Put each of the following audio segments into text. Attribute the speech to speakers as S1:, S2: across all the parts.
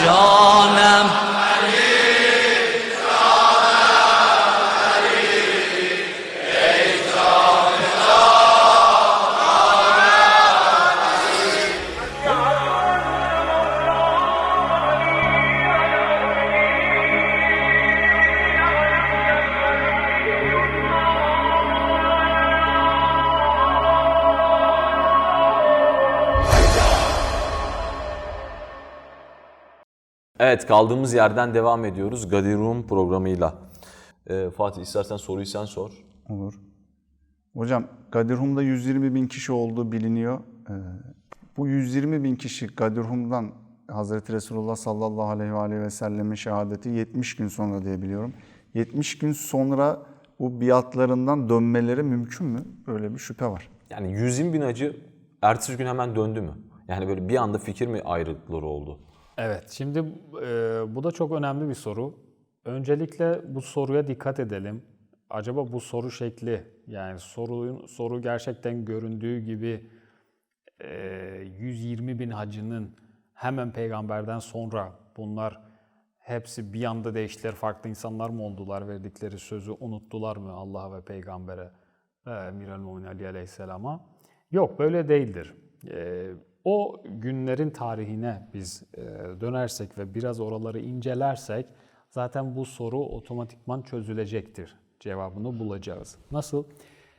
S1: 주여
S2: Evet kaldığımız yerden devam ediyoruz Gadir Rum programıyla. Ee, Fatih istersen soruyu sen sor.
S3: Olur. Hocam Gadirhum'da 120 bin kişi olduğu biliniyor. Ee, bu 120 bin kişi Gadirhum'dan Hazreti Resulullah sallallahu aleyhi ve aleyhi ve sellemin şehadeti 70 gün sonra diye biliyorum. 70 gün sonra bu biatlarından dönmeleri mümkün mü? Böyle bir şüphe var.
S2: Yani 120 bin hacı ertesi gün hemen döndü mü? Yani böyle bir anda fikir mi ayrılıkları oldu?
S4: Evet, şimdi e, bu da çok önemli bir soru. Öncelikle bu soruya dikkat edelim. Acaba bu soru şekli, yani sorunun soru gerçekten göründüğü gibi e, 120 bin hacının hemen peygamberden sonra bunlar hepsi bir anda değiştiler, farklı insanlar mı oldular, verdikleri sözü unuttular mı Allah'a ve peygambere ve Emir el Ali aleyhisselama? Yok, böyle değildir. E, o günlerin tarihine biz e, dönersek ve biraz oraları incelersek zaten bu soru otomatikman çözülecektir. Cevabını bulacağız. Nasıl?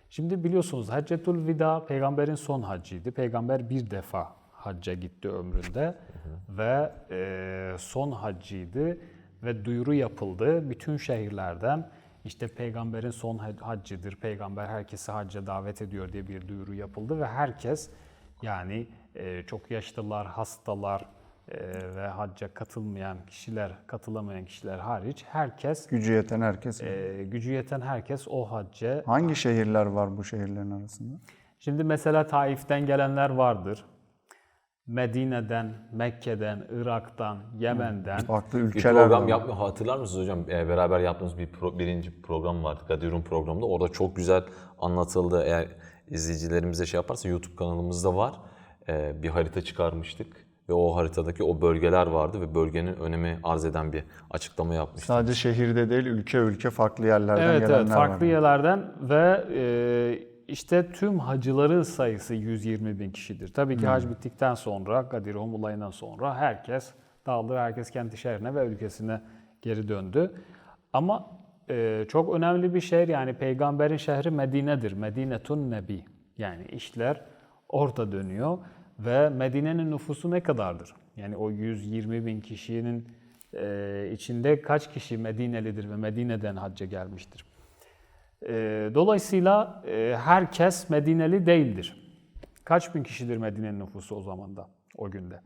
S4: Şimdi biliyorsunuz Haccetul Vida peygamberin son haccıydı. Peygamber bir defa hacca gitti ömründe ve e, son haccıydı ve duyuru yapıldı bütün şehirlerden. İşte peygamberin son haccıdır, peygamber herkesi hacca davet ediyor diye bir duyuru yapıldı ve herkes yani e, çok yaşlılar, hastalar e, ve hacca katılmayan kişiler, katılamayan kişiler hariç herkes,
S3: Gücü yeten herkes.
S4: e, gücü yeten herkes o hacca.
S3: Hangi şehirler var bu şehirlerin arasında?
S4: Şimdi mesela Taif'ten gelenler vardır. Medine'den, Mekke'den, Irak'tan, Yemen'den.
S3: Farklı
S2: Bir
S3: ülkeler
S2: program
S3: var.
S2: yapma hatırlar mısınız hocam? Ee, beraber yaptığımız bir pro- birinci program vardı Gadir Rum programında. Orada çok güzel anlatıldı. Eğer izleyicilerimize şey yaparsa YouTube kanalımızda var. Ee, bir harita çıkarmıştık ve o haritadaki o bölgeler vardı ve bölgenin önemi arz eden bir açıklama yapmıştık.
S3: Sadece şehirde değil ülke ülke farklı yerlerden
S4: Evet,
S3: gelenler
S4: evet
S3: var.
S4: farklı yerlerden ve e, işte tüm hacıların sayısı 120 bin kişidir. Tabii ki hac bittikten sonra, Gadir Hum olayından sonra herkes dağıldı, herkes kendi şehrine ve ülkesine geri döndü. Ama e, çok önemli bir şehir yani peygamberin şehri Medine'dir. Medinetun Nebi. Yani işler orada dönüyor ve Medine'nin nüfusu ne kadardır? Yani o 120 bin kişinin e, içinde kaç kişi Medinelidir ve Medine'den hacca gelmiştir? E, dolayısıyla e, herkes Medineli değildir. Kaç bin kişidir Medine'nin nüfusu o zamanda, o günde?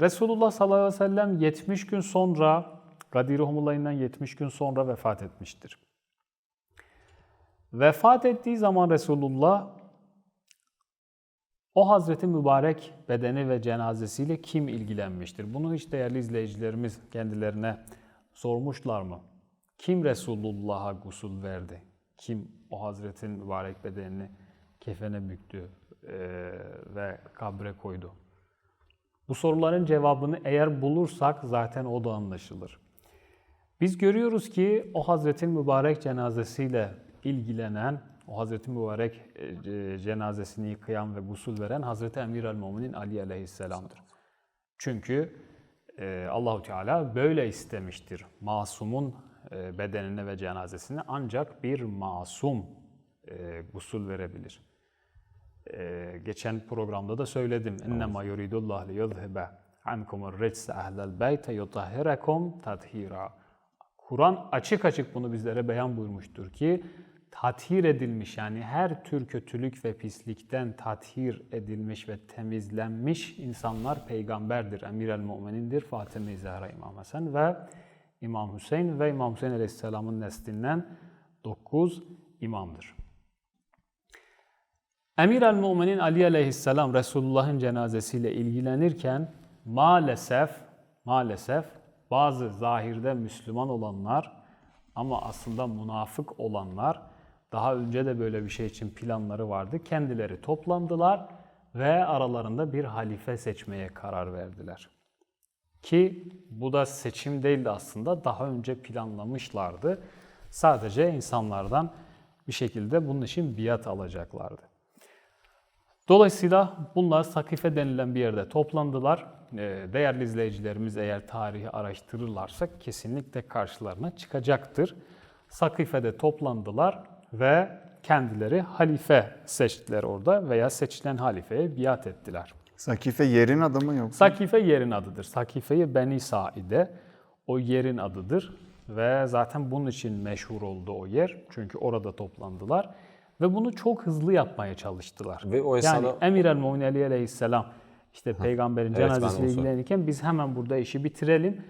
S4: Resulullah sallallahu aleyhi ve sellem 70 gün sonra, Gadir-i olayından 70 gün sonra vefat etmiştir. Vefat ettiği zaman Resulullah o Hazreti Mübarek bedeni ve cenazesiyle kim ilgilenmiştir? Bunu hiç değerli izleyicilerimiz kendilerine sormuşlar mı? Kim Resulullah'a gusül verdi? Kim o Hazretin mübarek bedenini kefene büktü eee, ve kabre koydu? Bu soruların cevabını eğer bulursak zaten o da anlaşılır. Biz görüyoruz ki o Hazretin mübarek cenazesiyle ilgilenen, o Hazreti mübarek e, cenazesini yıkayan ve gusül veren Hazreti Emir el-Muminin Ali aleyhisselamdır. Çünkü e, Allahu Teala böyle istemiştir. Masumun e, bedenine ve cenazesine ancak bir masum e, gusül verebilir. E, geçen programda da söyledim. İnnemâ yuridullah li yuzhibe ankumur ritse ehlel beyte yutahhirakum tathira. Kur'an açık açık bunu bizlere beyan buyurmuştur ki tathir edilmiş yani her tür kötülük ve pislikten tathir edilmiş ve temizlenmiş insanlar peygamberdir. Emir el Mu'minindir. Fatıma-i Zehra İmam Hasan ve İmam Hüseyin ve İmam Hüseyin Aleyhisselam'ın neslinden 9 imamdır. Emir el Muminin Ali aleyhisselam Resulullah'ın cenazesiyle ilgilenirken maalesef maalesef bazı zahirde Müslüman olanlar ama aslında münafık olanlar daha önce de böyle bir şey için planları vardı. Kendileri toplandılar ve aralarında bir halife seçmeye karar verdiler. Ki bu da seçim değildi aslında daha önce planlamışlardı. Sadece insanlardan bir şekilde bunun için biat alacaklardı. Dolayısıyla bunlar Sakife denilen bir yerde toplandılar. Ee, Değerli izleyicilerimiz eğer tarihi araştırırlarsa kesinlikle karşılarına çıkacaktır. Sakife'de toplandılar ve kendileri halife seçtiler orada veya seçilen halifeye biat ettiler.
S3: Sakife yerin adı mı yoksa?
S4: Sakife yerin adıdır. Sakife-i Beni Saide o yerin adıdır ve zaten bunun için meşhur oldu o yer. Çünkü orada toplandılar ve bunu çok hızlı yapmaya çalıştılar.
S2: Ve o
S4: yani
S2: esnada-
S4: Emir el-Mu'min Ali aleyhisselam işte peygamberin
S2: Evet,
S4: cenazesiyle
S2: sordum.
S4: ilgilenirken biz hemen burada işi bitirelim.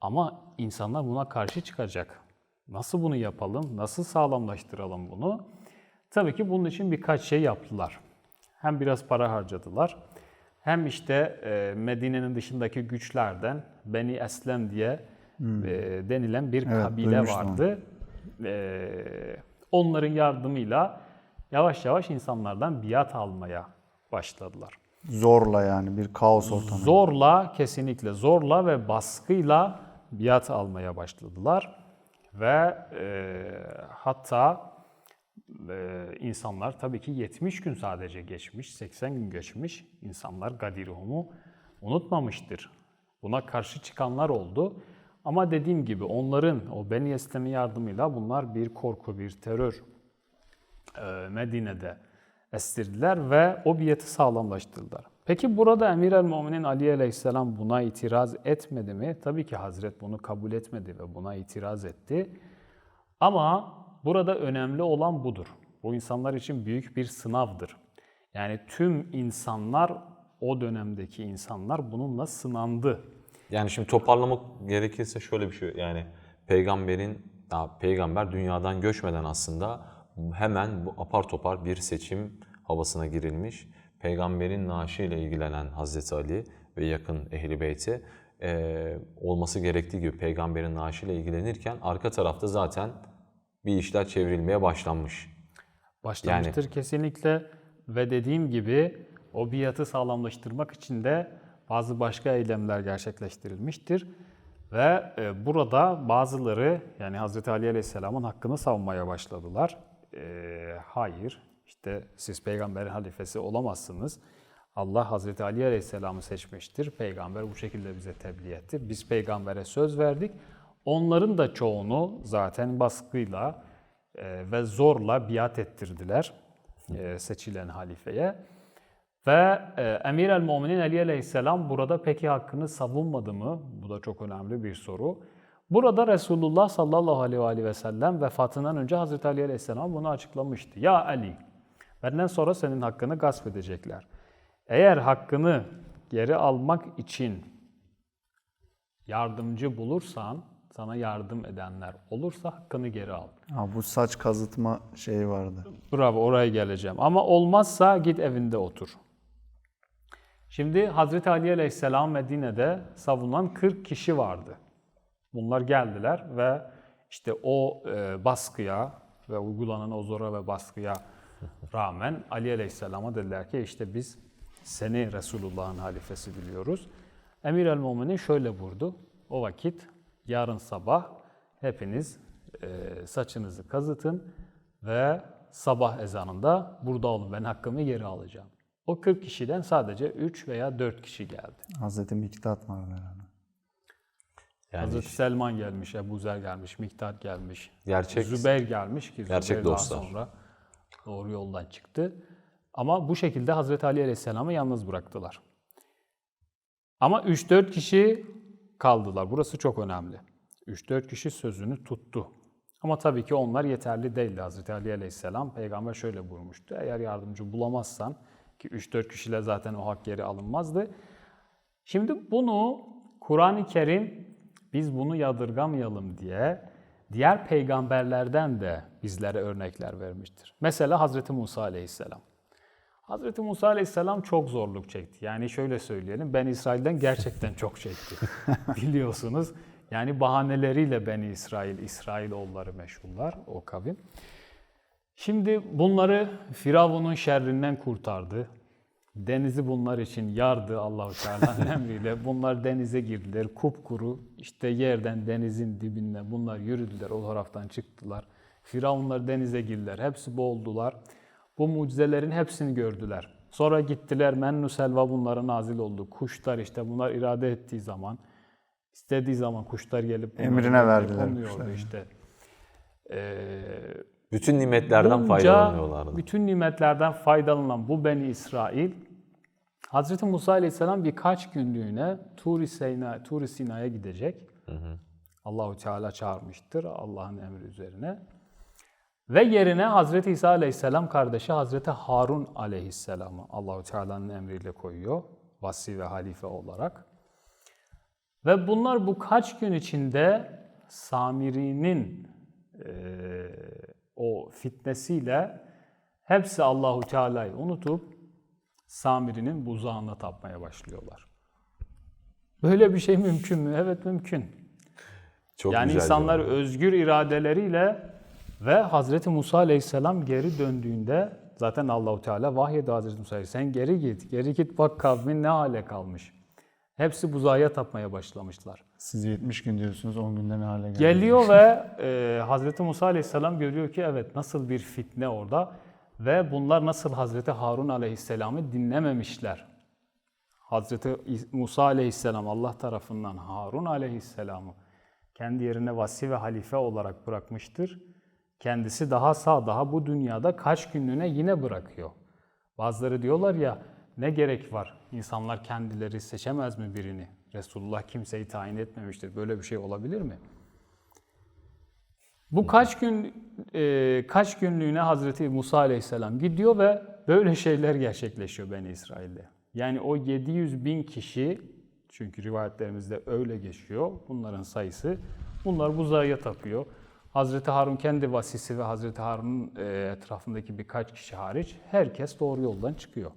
S4: Ama insanlar buna karşı çıkacak. Nasıl bunu yapalım? Nasıl sağlamlaştıralım bunu? Tabii ki bunun için birkaç şey yaptılar. Hem biraz para harcadılar. Hem işte e, Medine'nin dışındaki güçlerden Beni Eslem diye e, denilen bir
S3: Hmm. Evet,
S4: kabile
S3: duymuştum
S4: vardı. E, onların yardımıyla yavaş yavaş insanlardan biat almaya başladılar.
S3: Zorla yani bir kaos ortamı.
S4: Zorla, kesinlikle zorla ve baskıyla biat almaya başladılar. Ve e, hatta e, insanlar tabii ki 70 gün sadece geçmiş, 80 gün geçmiş. İnsanlar Gadirhum'u unutmamıştır. Buna karşı çıkanlar oldu. Ama dediğim gibi onların o Beni Eslem'in yardımıyla bunlar bir korku, bir terör e, Medine'de estirdiler ve o biyeti sağlamlaştırdılar. Peki burada Emir el-Muminin Ali aleyhisselam buna itiraz etmedi mi? Tabii ki Hazret bunu kabul etmedi ve buna itiraz etti. Ama burada önemli olan budur. Bu insanlar için büyük bir sınavdır. Yani tüm insanlar, o dönemdeki insanlar bununla sınandı.
S2: Yani şimdi toparlamak gerekirse şöyle bir şey yani peygamberin ya peygamber dünyadan göçmeden aslında hemen bu apar topar bir seçim havasına girilmiş. Peygamberin naaşıyla ilgilenen Hazreti Ali ve yakın ehli beyti eee, olması gerektiği gibi peygamberin naaşıyla ilgilenirken arka tarafta zaten bir işler çevrilmeye başlanmış.
S4: Başlamıştır kesinlikle ve dediğim gibi o biatı sağlamlaştırmak için de bazı başka eylemler gerçekleştirilmiştir. Ve e, burada bazıları yani Hz. Ali Aleyhisselam'ın hakkını savunmaya başladılar. E, hayır, işte siz peygamberin halifesi olamazsınız. Allah Hz. Ali Aleyhisselam'ı seçmiştir. Peygamber bu şekilde bize tebliğ etti. Biz peygambere söz verdik. Onların da çoğunu zaten baskıyla e, ve zorla biat ettirdiler e, seçilen halifeye. Ve e, Emir el-Muminin Ali Aleyhisselam burada peki hakkını savunmadı mı? Bu da çok önemli bir soru. Burada Resulullah sallallahu aleyhi ve sellem vefatından önce Hazreti Ali Aleyhisselam bunu açıklamıştı. Ya Ali, benden sonra senin hakkını gasp edecekler. Eğer hakkını geri almak için yardımcı bulursan, sana yardım edenler olursa hakkını geri al.
S3: Ha, bu saç kazıtma şeyi vardı.
S4: Bravo oraya geleceğim. Ama olmazsa git evinde otur. Şimdi Hazreti Ali Aleyhisselam Medine'de savunan 40 kişi vardı. Bunlar geldiler ve işte o e, baskıya ve uygulanan o zora ve baskıya rağmen Ali Aleyhisselam'a dediler ki işte biz seni Resulullah'ın halifesi biliyoruz. Emir el-Muminin şöyle vurdu. O vakit yarın sabah hepiniz e, saçınızı kazıtın ve sabah ezanında burada olun ben hakkımı geri alacağım. O 40 kişiden sadece 3 veya 4 kişi geldi.
S3: Hazreti Miktat var herhalde.
S2: Yani
S4: Hazreti Selman gelmiş, Ebu Zer gelmiş, Miktat gelmiş,
S2: Gerçek-
S4: Zübeyir gelmiş ki
S2: gerçek
S4: Zübeyir daha
S2: dostlar.
S4: sonra doğru yoldan çıktı. Ama bu şekilde Hazreti Ali Aleyhisselam'ı yalnız bıraktılar. Ama 3-4 kişi kaldılar. Burası çok önemli. 3-4 kişi sözünü tuttu. Ama tabii ki onlar yeterli değildi. Hazreti Ali Aleyhisselam peygamber şöyle buyurmuştu. Eğer yardımcı bulamazsan ki 3-4 kişiyle zaten o hak geri alınmazdı. Şimdi bunu Kur'an-ı Kerim biz bunu yadırgamayalım diye diğer peygamberlerden de bizlere örnekler vermiştir. Mesela Hazreti Musa Aleyhisselam. Hazreti Musa Aleyhisselam çok zorluk çekti. Yani şöyle söyleyelim, Ben İsrail'den gerçekten çok çekti. Biliyorsunuz. Yani bahaneleriyle Beni İsrail, İsrailoğulları meşhurlar o kavim. Şimdi bunları Firavun'un şerrinden kurtardı. Denizi bunlar için yardı Allahu Teala'nın emriyle. Bunlar denize girdiler kupkuru. İşte yerden denizin dibinden bunlar yürüdüler. O taraftan çıktılar. Firavunlar denize girdiler. Hepsi boğuldular. Bu mucizelerin hepsini gördüler. Sonra gittiler mennu selva bunlara nazil oldu. Kuşlar işte bunlar irade ettiği zaman istediği zaman kuşlar gelip
S3: Emrine verdiler
S4: işte. Ee,
S2: Bütün nimetlerden
S4: Bunca
S2: faydalanıyorlardı.
S4: Bütün nimetlerden faydalanan bu Beni İsrail, Hz. Musa Aleyhisselam birkaç günlüğüne Tur-i Sina, Tur Sina'ya gidecek. Allahu Teala çağırmıştır Allah'ın emri üzerine. Ve yerine Hz. İsa Aleyhisselam kardeşi Hz. Harun Aleyhisselam'ı Allahu Teala'nın emriyle koyuyor. Vasi ve halife olarak. Ve bunlar bu kaç gün içinde Samiri'nin eee, o fitnesiyle hepsi Allahu Teala'yı unutup Samiri'nin buzağına tapmaya başlıyorlar. Böyle bir şey mümkün mü? Evet mümkün.
S2: Çok
S4: yani insanlar
S2: cevap.
S4: özgür iradeleriyle ve Hazreti Musa Aleyhisselam geri döndüğünde zaten Allahu Teala vahyedi Hazreti Musa'ya sen geri git, geri git bak kavmin ne hale kalmış. Hepsi buzağa tapmaya başlamışlar.
S3: Siz 70 gün diyorsunuz 10 günde ne hale geldi?
S4: Geliyor ve e, Hazreti Musa Aleyhisselam görüyor ki evet nasıl bir fitne orada ve bunlar nasıl Hazreti Harun Aleyhisselam'ı dinlememişler. Hazreti Musa Aleyhisselam Allah tarafından Harun Aleyhisselam'ı kendi yerine vasi ve halife olarak bırakmıştır. Kendisi daha sağ, daha bu dünyada kaç günlüğüne yine bırakıyor. Bazıları diyorlar ya ne gerek var? İnsanlar kendileri seçemez mi birini? Resulullah kimseyi tayin etmemiştir. Böyle bir şey olabilir mi? Bu kaç gün e, kaç günlüğüne Hazreti Musa Aleyhisselam gidiyor ve böyle şeyler gerçekleşiyor Beni İsrail'de. Yani o 700 bin kişi çünkü rivayetlerimizde öyle geçiyor. Bunların sayısı. Bunlar buzağa tapıyor. Hazreti Harun kendi vasisi ve Hazreti Harun'un e, etrafındaki birkaç kişi hariç herkes doğru yoldan çıkıyor.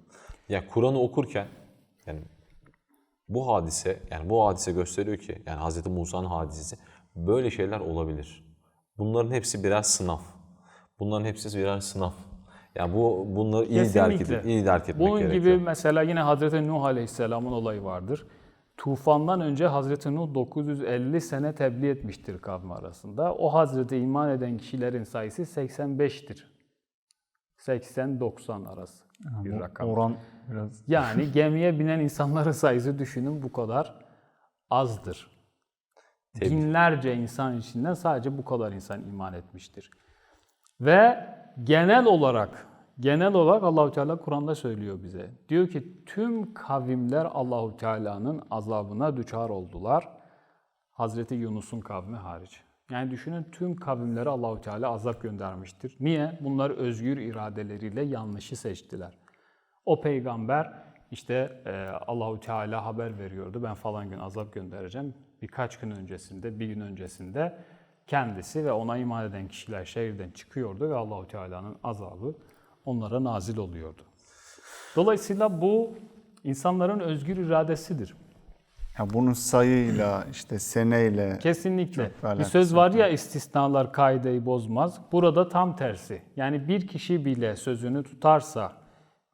S2: Ya Kur'an'ı okurken yani bu hadise yani bu hadise gösteriyor ki yani Hz. Musa'nın hadisesi böyle şeyler olabilir. Bunların hepsi birer sınav. Bunların hepsi birer sınav. Yani bu bunları iyi derk
S4: Kesinlikle.
S2: edip, iyi derk etmek
S4: Bunun
S2: gerekiyor.
S4: gibi mesela yine Hazreti Nuh Aleyhisselam'ın olayı vardır. Tufandan önce Hazreti Nuh 950 sene tebliğ etmiştir kavmi arasında. O Hazreti iman eden kişilerin sayısı 85'tir. 80-90 arası bir
S3: Bu
S4: rakam.
S3: Oran biraz
S4: Yani gemiye binen insanların sayısı düşünün bu kadar azdır. Binlerce insan içinden sadece bu kadar insan iman etmiştir. Ve genel olarak genel olarak Allahu Teala Kur'an'da söylüyor bize. Diyor ki tüm kavimler Allahu Teala'nın azabına düçar oldular. Hazreti Yunus'un kavmi hariç. Yani düşünün tüm kavimlere Allahu Teala azap göndermiştir. Niye? Bunlar özgür iradeleriyle yanlışı seçtiler. O peygamber işte e, Allahu Teala haber veriyordu. Ben falan gün azap göndereceğim. Birkaç gün öncesinde, bir gün öncesinde kendisi ve ona iman eden kişiler şehirden çıkıyordu ve Allahu Teala'nın azabı onlara nazil oluyordu. Dolayısıyla bu insanların özgür iradesidir.
S3: Ya bunun sayıyla işte seneyle
S4: Kesinlikle. Bir söz var ya istisnalar kaideyi bozmaz. Burada tam tersi. Yani bir kişi bile sözünü tutarsa,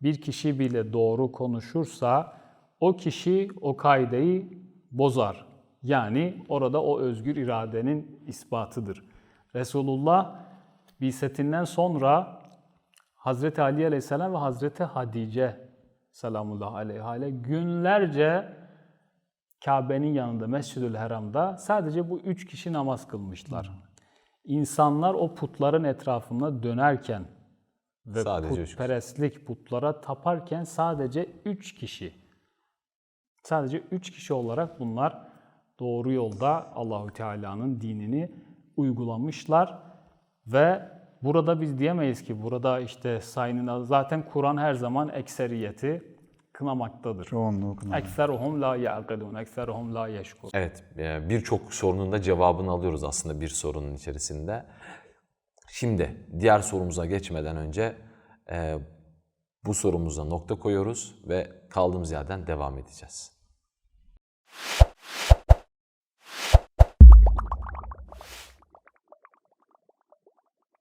S4: bir kişi bile doğru konuşursa o kişi o kaideyi bozar. Yani orada o özgür iradenin ispatıdır. Resulullah bisetinden sonra Hazreti Ali Aleyhisselam ve Hazreti Hadice selamullah aleyha günlerce Kabe'nin yanında Mescid-ül Haram'da sadece bu üç kişi namaz kılmışlar. İnsanlar o putların etrafında dönerken ve
S2: Sadece
S4: putperestlik putlara taparken sadece üç kişi. Sadece üç kişi olarak bunlar doğru yolda Allahü Teala'nın dinini uygulamışlar ve burada biz diyemeyiz ki burada işte sayının zaten Kur'an her zaman ekseriyeti kınamaktadır.
S3: çoğunluğu kınadı.
S4: Ekseruhum la ya'kilun, ekseruhum la yeşkur.
S2: Evet, e, birçok sorunun da cevabını alıyoruz aslında bir sorunun içerisinde. Şimdi diğer sorumuza geçmeden önce e, bu sorumuza nokta koyuyoruz ve kaldığımız yerden devam edeceğiz.